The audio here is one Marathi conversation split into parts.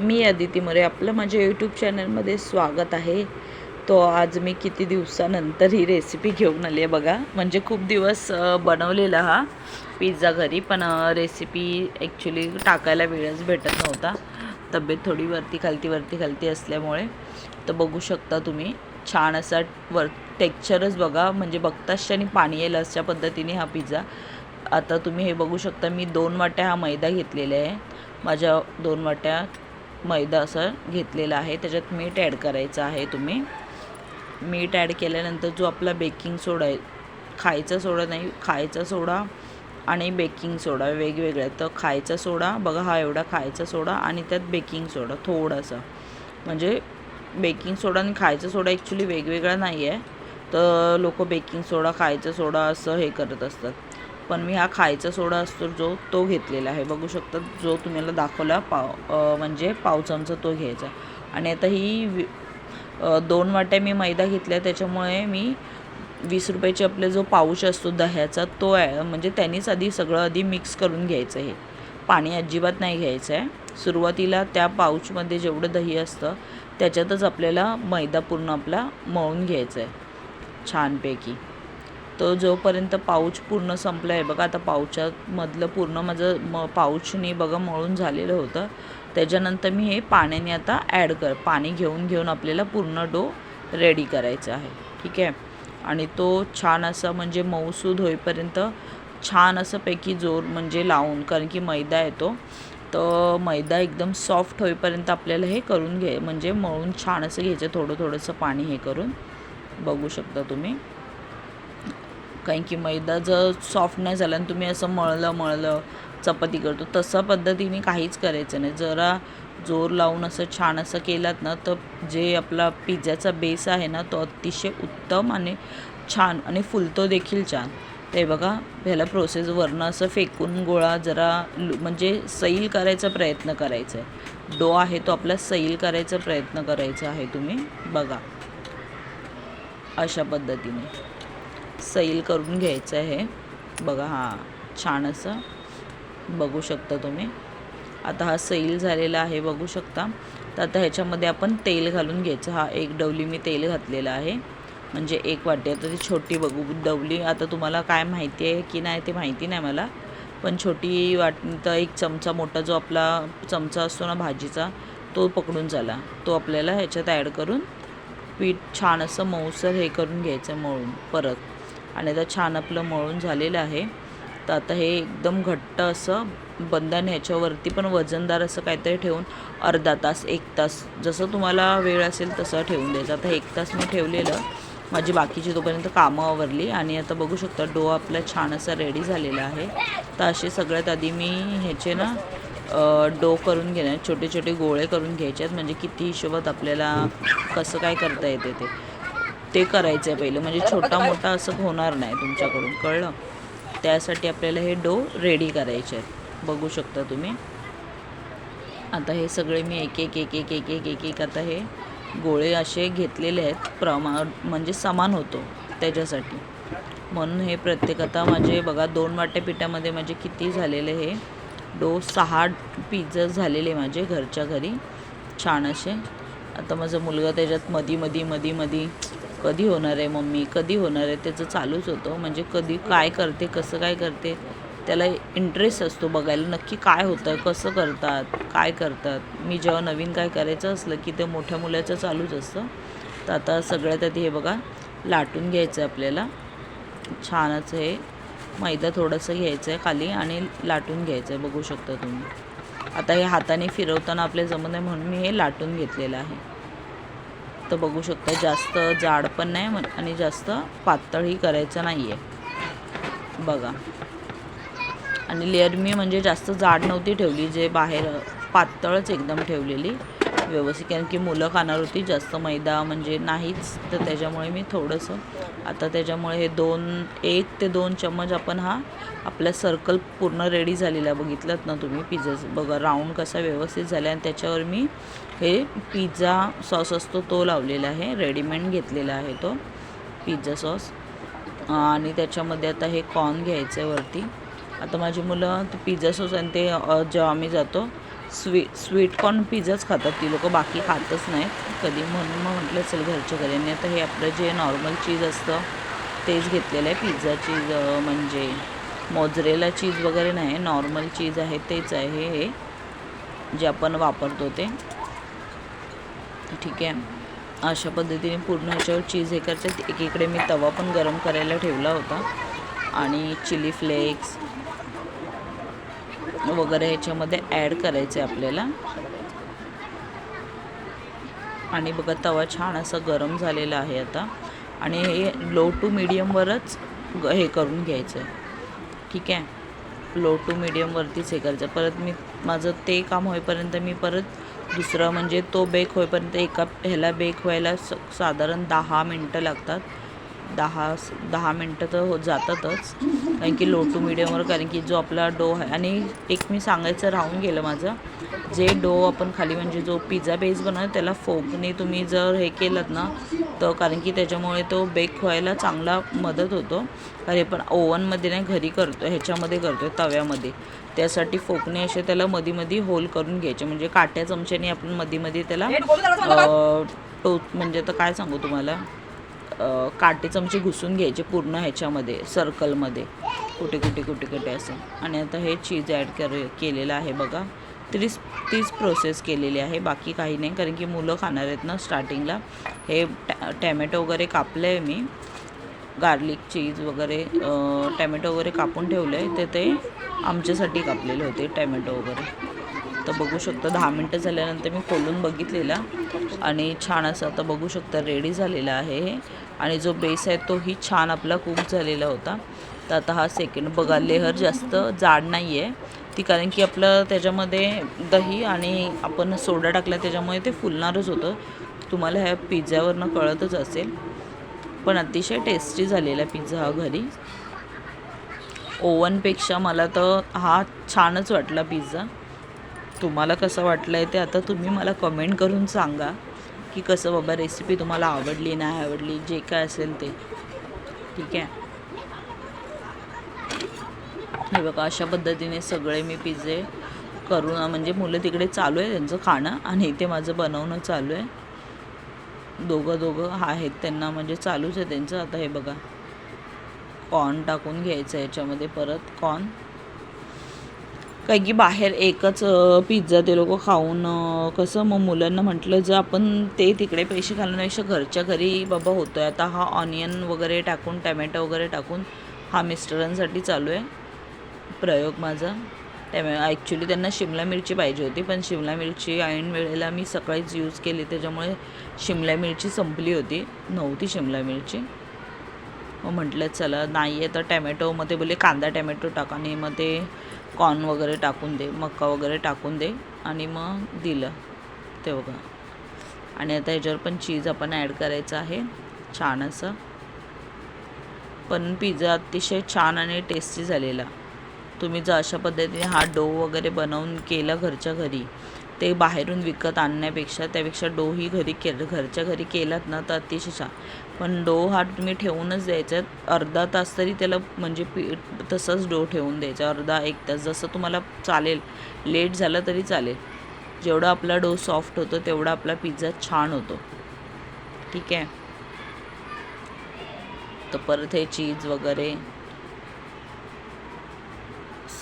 मी अदिती मोरे आपलं माझ्या यूट्यूब चॅनलमध्ये स्वागत आहे. तो आज मी किती दिवसानंतर ही रेसिपी घेऊन आली आहे बघा. म्हणजे खूप दिवस बनवलेला हा पिझ्झा घरी पण रेसिपी ॲक्च्युली टाकायला वेळच भेटत नव्हता. तब्येत थोडी वरती खालती वरती खालती असल्यामुळे. तर बघू शकता तुम्ही छान असा वर टेक्स्चरच बघा. म्हणजे बघताच आणि पाणी येईल अशा पद्धतीने हा पिझ्झा आता तुम्ही हे बघू शकता मी दोन वाट्या हा मैदा घेतलेला आहे. माझ्या दोन वाट्या मैदा असं घेतलेला आहे. त्याच्यात मीठ ॲड करायचं आहे तुम्ही. मीठ ॲड केल्यानंतर जो आपला बेकिंग सोडा आहे खायचा सोडा नाही खायचा सोडा आणि बेकिंग सोडा वेगवेगळ्या तर खायचा सोडा बघा हा एवढा खायचा सोडा आणि त्यात बेकिंग सोडा थोडासा. म्हणजे बेकिंग सोडा आणि खायचा सोडा ॲक्च्युली वेगवेगळा नाही आहे तर लोक बेकिंग सोडा खायचा सोडा असं हे करत असतात. पण मी हा खायचा सोडा असतो जो तो घेतलेला आहे. बघू शकता जो तुम्हाला दाखवला पाव म्हणजे पाव चमचा तो घ्यायचा. आणि आता ही वि- दोन वाट्या मी मैदा घेतल्या त्याच्यामुळे मी वीस रुपयाचे आपले जो पाऊच असतो दह्याचा तो आहे. म्हणजे त्यांनीच आधी सगळं आधी मिक्स करून घ्यायचं आहे पाणी अजिबात नाही घ्यायचं आहे सुरुवातीला त्या पाऊचमध्ये जेवढं दही असतं त्याच्यातच आपल्याला मैदा पूर्ण आपला मळून घ्यायचा आहे छानपैकी. तो जोपर्यंत पाऊच पूर्ण संपलं आहे बघा आता पाऊचामधलं पूर्ण माझं म पाऊचनी बघा मळून झालेलं होतं. त्याच्यानंतर मी हे पाण्याने आता ॲड कर पाणी घेऊन घेऊन आपल्याला पूर्ण डो रेडी करायचा आहे. ठीक आहे? आणि तो छान असा म्हणजे मऊसूद होईपर्यंत छान असं पैकी जोर म्हणजे लावून कारण की मैदा येतो तर मैदा एकदम सॉफ्ट होईपर्यंत आपल्याला हे करून घे म्हणजे मळून छान असं घ्यायचं थोडं थोडंसं पाणी हे करून. बघू शकता तुम्ही. कारण की मैदा जर सॉफ्ट नाही झाला आणि तुम्ही असं मळलं मळलं चपाती करतो तसं पद्धतीने काहीच करायचं नाही. जरा जोर लावून असं छान असं केलात ना तर जे आपला पिझ्झाचा बेस आहे ना तो अतिशय उत्तम आणि छान आणि फुलतो देखील छान. ते बघा ह्याला प्रोसेस वरनं असं फेकून गोळा जरा म्हणजे सैल करायचा प्रयत्न करायचा आहे डो आहे तो आपला सैल करायचा प्रयत्न करायचा आहे तुम्ही बघा. अशा पद्धतीने. सैल करून घ्यायचं आहे. बघा हां छान असं बघू शकता तुम्ही. आता हा सैल झालेला आहे बघू शकता. तर आता ह्याच्यामध्ये आपण तेल घालून घ्यायचं. हा एक डवली मी तेल घातलेला आहे. म्हणजे एक वाटी आता ती छोटी बघू. डवली आता तुम्हाला काय माहिती आहे की नाही ते माहिती नाही मला. पण छोटी वाट तर एक चमचा मोठा जो आपला चमचा असतो ना भाजीचा तो पकडून झाला. तो आपल्याला ह्याच्यात ॲड करून पीठ छान असं मऊसर हे करून घ्यायचं मळून परत. आणि आता छान आपलं मळून झालेलं आहे. तर आता हे एकदम घट्ट असं बंधन ह्याच्यावरती पण वजनदार असं काहीतरी ठेवून अर्धा तास एक तास जसं तुम्हाला वेळ असेल तसं ठेवून द्यायचं. आता एक तास मी ठेवलेलं. माझी बाकीची तोपर्यंत कामं आवरली आणि आता बघू शकता डो आपला छान असा रेडी झालेला आहे. तर असे सगळ्यात आधी मी ह्याचे ना डो करून घेणार. छोटे छोटे गोळे करून घ्यायचे आहेत. म्हणजे किती हिशोबात आपल्याला कसं काय करता येते ते. ते करायचं आहे पहिलं. म्हणजे छोटा मोठा असं होणार नाही तुमच्याकडून कळलं? त्यासाठी आपल्याला हे डो रेडी करायचे आहेत. बघू शकता तुम्ही. आता हे सगळे मी एक एक एक एक एक एक एक एक आता हे गोळे असे घेतलेले आहेत. प्रमा म्हणजे समान होतो त्याच्यासाठी. म्हणून हे प्रत्येक आता माझे बघा दोन वाट्या पिठामध्ये माझे किती झालेले हे. डो सहा पिझ्झा झालेले माझे घरच्या घरी. छान असे. आता माझा मुलगा त्याच्यात मधी मधी मधी मधी कधी होणार आहे मम्मी? कधी होणार आहे? त्याचं चालूच होतं. म्हणजे कधी काय करते? कसं काय करते? त्याला इंटरेस्ट असतो बघायला. नक्की काय होतं? कसं करतात? काय करतात? मी जेव्हा नवीन काय करायचं असलं की ते मोठ्या मुलाचं चालूच असतं. तर आता सगळ्यात आधी हे बघा लाटून घ्यायचं आहे आपल्याला. छानच हे. मैदा थोडंसं घ्यायचं आहे खाली आणि लाटून घ्यायचं आहे. बघू शकता तुम्ही. आता हे हाताने फिरवताना आपल्या जमत नाही म्हणून मी हे लाटून घेतलेलं आहे. तर बघू शकता. जास्त जाड पण नाही आणि जास्त पातळही करायचं नाही आहे बघा. आणि लेअर मी म्हणजे जास्त जाड नव्हती ठेवली जे बाहेर पातळच एकदम ठेवलेली. व्यवस्थित कारण की मुलं खाणार होती जास्त मैदा म्हणजे नाहीच तर त्याच्यामुळे मी थोडंसं आता त्याच्यामुळे हे दोन एक ते दोन चम्मच आपण हा आपला सर्कल पूर्ण रेडी झालेला बघितलात ना तुम्ही पिझ्झा बघा राऊंड कसा व्यवस्थित झाला आणि त्याच्यावर मी हे पिझ्झा सॉस असतो तो लावलेला आहे. रेडीमेड घेतलेला आहे तो पिझ्झा सॉस आणि त्याच्यामध्ये आता हे कॉर्न घ्यायचं आहे वरती. आता माझी मुलं पिझ्झा सॉस आणि ते जेव्हा आम्ही जातो स्वीट स्वीटकॉर्न पिझ्झाच खातात ती लोक बाकी खातच नाहीत. कधी म्हणून मग म्हटलं असेल घरच्या घरी. आणि आता हे आपलं जे नॉर्मल चीज असतं तेच घेतलेलं आहे. पिझ्झा चीज म्हणजे मोजरेला चीज वगैरे नाही नॉर्मल चीज आहे तेच आहे हे जे आपण वापरतो ते. ठीक आहे. अशा पद्धतीने पूर्ण ह्याच्यावर चीज हे करतात एकीकडे मी तवा पण गरम करायला ठेवला होता. आणि चिली फ्लेक्स वगैरे ह्याच्यामध्ये ॲड करायचं आहे आपल्याला. आणि बघा तवा छान असा गरम झालेला आहे आता. आणि हे लो टू मिडियमवरच हे करून घ्यायचं आहे ठीक आहे? लो टू मिडियमवरतीच हे करायचं परत मी माझं ते काम होईपर्यंत मी परत दुसरं म्हणजे तो बेक होईपर्यंत एका ह्याला बेक व्हायला स साधारण दहा मिनटं लागतात. दहा दहा मिनटं तर हो जातातच. कारण की लो टू मिडियमवर कारण की जो आपला डो आहे आणि एक मी सांगायचं राहून गेलं माझं जे डो आपण खाली म्हणजे जो पिझ्झा बेस बनवतो त्याला फोकने तुम्ही जर हे केलं ना तर कारण की त्याच्यामुळे तो बेक व्हायला चांगला मदत होतो. कारण पण ओव्हनमध्ये नाही घरी करतो ह्याच्यामध्ये करतो तव्यामध्ये. त्यासाठी फोकने असे त्याला मधी मधी होल करून घ्यायचे म्हणजे काट्या चमच्याने आपण मधी मधी त्याला अं, टो म्हणजे आता काय सांगू तुम्हाला? काटे चमचे घुसून घ्यायचे पूर्ण ह्याच्यामध्ये सर्कलमध्ये कुठे कुठे कुठे कुठे असं. आणि आता हे चीज ॲड कर केलेलं आहे बघा. तीच तीच प्रोसेस केलेली आहे. बाकी काही नाही कारण की मुलं खाणार आहेत ना स्टार्टिंगला हे टॅ टॅमॅटो वगैरे कापलं आहे मी. गार्लिक चीज वगैरे टॅमॅटो वगैरे कापून ठेवलं आहे ते ते आमच्यासाठी कापलेले होते टॅमॅटो वगैरे. तर बघू शकता दहा मिनटं झाल्यानंतर मी खोलून बघितलेला. आणि छान असं आता बघू शकता रेडी झालेलं आहे हे. आणि जो बेस आहे तोही छान आपला कुक झालेला होता. तर आता हा सेकंड बघा लेहर जास्त जाड नाही आहे ती कारण की आपलं त्याच्यामध्ये दही आणि आपण सोडा टाकला त्याच्यामुळे ते फुलणारच होतं. तुम्हाला ह्या पिझ्झावरनं कळतच असेल. पण अतिशय टेस्टी झालेला पिझ्झा हा घरी. ओव्हनपेक्षा मला तर हा छानच वाटला पिझ्झा तुम्हाला कसं वाटलं आहे ते आता तुम्ही मला कमेंट करून सांगा. की कसं बाबा रेसिपी तुम्हाला आवडली नाही आवडली जे काय असेल ते. ठीक आहे? हे बघा अशा पद्धतीने सगळे मी पिझ्झे करून म्हणजे मुलं तिकडे चालू आहे त्यांचं खाणं आणि इथे माझं बनवणं चालू आहे. दोघं दोघं आहेत त्यांना म्हणजे चालूच आहे त्यांचं. आता हे बघा. कॉर्न टाकून घ्यायचं आहे याच्यामध्ये परत. कॉर्न काही की बाहेर एकच पिझ्झा ते लोक खाऊन कसं मग मुलांना म्हटलं जर आपण ते तिकडे पैसे घालण्यापेक्षा घरच्या घरी बाबा होतो आहे आता हा ऑनियन वगैरे टाकून टॅमॅटो वगैरे टाकून हा मिस्टरांसाठी चालू आहे. प्रयोग माझा. त्यामुळे ॲक्च्युली त्यांना शिमला मिरची पाहिजे होती पण शिमला मिरची ऐन वेळेला मी सकाळीच यूज केली. त्याच्यामुळे शिमला मिरची संपली होती. नव्हती शिमला मिरची. मग म्हटलं चला नाही आहे तर टॅमॅटोमध्ये बोलले कांदा टॅमॅटो टाका. आणि मग ते कॉर्न वगैरे टाकून दे मका वगैरे टाकून दे आणि मग दिलं ते बघा. आणि आता ह्याच्यावर पण चीज आपण ॲड करायचं आहे. छान असं. पण पिझ्झा अतिशय छान आणि टेस्टी झालेला. तुम्ही जर अशा पद्धतीने हा डो वगैरे बनवून केला घरच्या घरी ते बाहेरून विकत आणण्यापेक्षा त्यापेक्षा डोही घरी केलं घरच्या घरी केलात ना तर अतिशय छान. पण डो हा तुम्ही ठेवूनच द्यायचा. अर्धा तास तरी त्याला म्हणजे पी तसंच डो ठेवून द्यायचा. अर्धा एक तास. जसं तुम्हाला चालेल. लेट झालं तरी चालेल. जेवढा आपला डो सॉफ्ट होतो तेवढा आपला पिझ्झा छान होतो. ठीक आहे? तर परत हे चीज वगैरे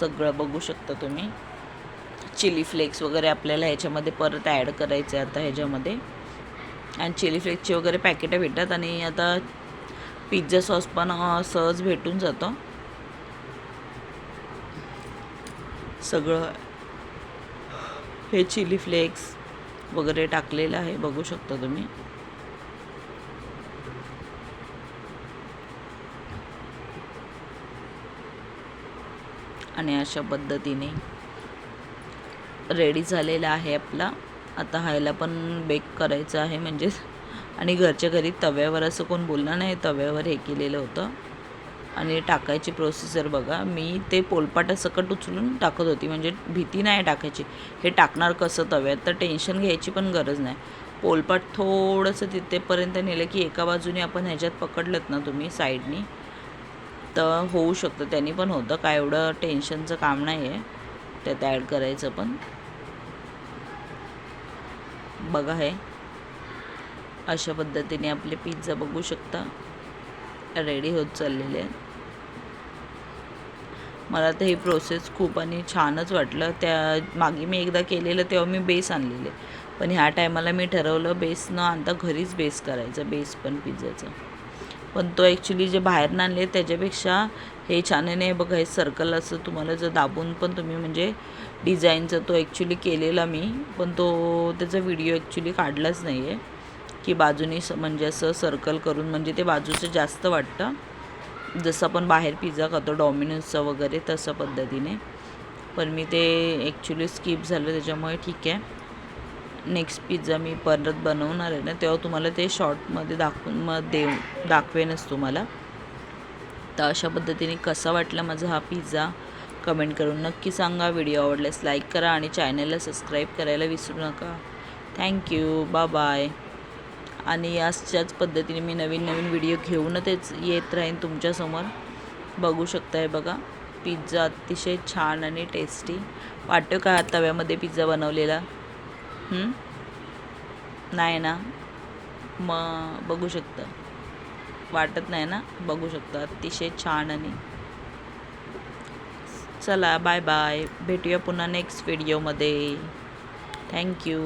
सगळं बघू शकता तुम्ही. चिली फ्लेक्स वगैरे आपल्याला ह्याच्यामध्ये परत ॲड करायचं आहे आता ह्याच्यामध्ये. आणि चिली फ्लेक्सचे वगैरे पॅकेटं भेटतात आणि आता पिझ्झा सॉस पण सहज भेटून जातं. सगळं हे चिली फ्लेक्स वगैरे टाकलेलं आहे बघू शकता तुम्ही. आणि अशा पद्धतीने रेडी झालेला आहे आपला. आता हायला पण बेक करायचं आहे म्हणजे. आणि घरच्या घरी तव्यावर असं कोण बोलणार नाही तव्यावर हे केलेलं होतं. आणि टाकायची प्रोसेसर बघा मी ते पोलपाटासकट उचलून टाकत होती म्हणजे भीती नाही टाकायची. हे टाकणार कसं तव्यात? तर टेन्शन घ्यायची पण गरज नाही. पोलपाट थोडंसं तिथेपर्यंत नेलं की एका बाजूने आपण ह्याच्यात पकडलं ना तुम्ही साईडनी तर होऊ शकतं. त्यांनी पण होतं काय एवढं टेन्शनचं काम नाही आहे त्यात ॲड करायचं पण. बघा हे. अशा पद्धतीने आपले पिझ्झा बघू शकता. रेडी होत चाललेले आहेत. मला तर ही प्रोसेस खूप आणि छानच वाटलं. त्या मागे मी एकदा केलेलं तेव्हा मी बेस आणलेले. पण ह्या टायमाला मी ठरवलं बेस न आणता घरीच बेस करायचा बेस पण पिझ्झाचा पण तो ॲक्च्युली जे बाहेरनं आणले त्याच्यापेक्षा हे छान आहे बघा हे सर्कल असं तुम्हाला जर दाबून पण तुम्ही म्हणजे डिझाईनचा तो ॲक्च्युली केलेला मी पण तो त्याचा व्हिडिओ ॲक्च्युली काढलाच नाही आहे की बाजूनी स म्हणजे असं सर्कल करून म्हणजे ते बाजूचं जास्त वाटतं. जसं आपण बाहेर पिझ्झा खातो डॉमिनोजचा वगैरे तसं पद्धतीने. पण मी ते ॲक्च्युली स्किप झालं त्याच्यामुळे ठीक आहे. नेक्स्ट पिझ्झा मी परत बनवणार आहे ना तेव्हा तुम्हाला ते शॉर्टमध्ये दाखवून मग देऊ दाखवेनच तुम्हाला. तर अशा पद्धतीने कसा वाटला माझा हा पिझ्झा कमेंट करून नक्की सांगा. व्हिडिओ आवडल्यास लाईक करा आणि चॅनलला सबस्क्राईब करायला विसरू नका. थँक्यू बा बाय आणि अशाच पद्धतीने मी नवीन नवीन व्हिडिओ घेऊनच येत राहीन तुमच्यासमोर. बघू शकताय बघा. पिझ्झा अतिशय छान आणि टेस्टी. वाटतो का तव्यामध्ये पिझ्झा बनवलेला? नाही ना? मग बघू शकता. वाटत नाही ना? बघू शकता. अतिशय छान आणि चला बाय बाय भेटूया पुन्हा नेक्स्ट व्हिडिओमध्ये थँक्यू